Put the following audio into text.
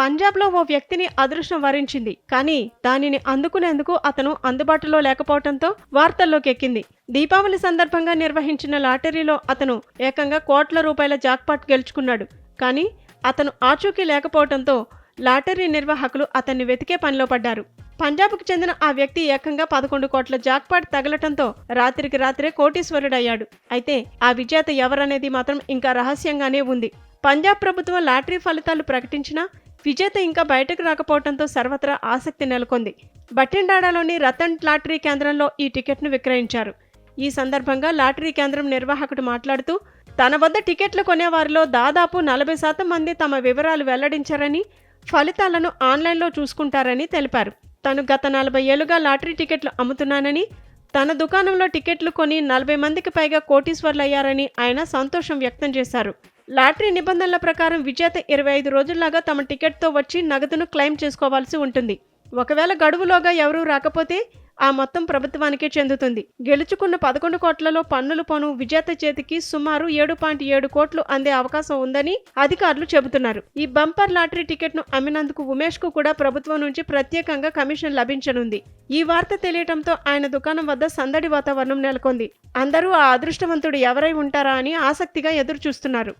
పంజాబ్లో ఓ వ్యక్తిని అదృష్టం వరించింది. కానీ దానిని అందుకునేందుకు అతను అందుబాటులో లేకపోవడంతో వార్తల్లోకి ఎక్కింది. దీపావళి సందర్భంగా నిర్వహించిన లాటరీలో అతను ఏకంగా కోట్ల రూపాయల జాక్పాట్ గెలుచుకున్నాడు. కానీ అతను ఆచూకీ లేకపోవడంతో లాటరీ నిర్వాహకులు అతన్ని వెతికే పనిలో పడ్డారు. పంజాబ్కు చెందిన ఆ వ్యక్తి ఏకంగా పదకొండు కోట్ల జాక్పాట్ తగలటంతో రాత్రికి రాత్రే కోటీశ్వరుడయ్యాడు. అయితే ఆ విజేత ఎవరనేది మాత్రం ఇంకా రహస్యంగానే ఉంది. పంజాబ్ ప్రభుత్వం లాటరీ ఫలితాలు ప్రకటించినా విజేత ఇంకా బయటకు రాకపోవడంతో సర్వత్రా ఆసక్తి నెలకొంది. బట్టిండాడలోని రతన్ లాటరీ కేంద్రంలో ఈ టికెట్ను విక్రయించారు. ఈ సందర్భంగా లాటరీ కేంద్రం నిర్వాహకుడు మాట్లాడుతూ తన వద్ద టికెట్లు కొనేవారిలో దాదాపు నలభై శాతం మంది తమ వివరాలు వెల్లడించారని ఫలితాలను ఆన్లైన్లో చూసుకుంటారని తెలిపారు. తను గత నలభై ఏళ్ళుగా లాటరీ టికెట్లు అమ్ముతున్నానని తన దుకాణంలో టికెట్లు కొని నలభై మందికి పైగా కోటీశ్వర్లయ్యారని ఆయన సంతోషం వ్యక్తం చేశారు. లాటరీ నిబంధనల ప్రకారం విజేత ఇరవై ఐదు రోజుల్లాగా తమ టికెట్తో వచ్చి నగదును క్లెయిమ్ చేసుకోవాల్సి ఉంటుంది. ఒకవేళ గడువులోగా ఎవరూ రాకపోతే ఆ మొత్తం ప్రభుత్వానికే చెందుతుంది. గెలుచుకున్న పదకొండు కోట్లలో పన్నులు పను విజేత చేతికి సుమారు ఏడు పాయింట్ ఏడు కోట్లు అందే అవకాశం ఉందని అధికారులు చెబుతున్నారు. ఈ బంపర్ లాటరీ టికెట్ను అమ్మినందుకు ఉమేష్కు కూడా ప్రభుత్వం నుంచి ప్రత్యేకంగా కమిషన్ లభించనుంది. ఈ వార్త తెలియటంతో ఆయన దుకాణం వద్ద సందడి వాతావరణం నెలకొంది. అందరూ ఆ అదృష్టవంతుడు ఎవరై ఉంటారా అని ఆసక్తిగా ఎదురు చూస్తున్నారు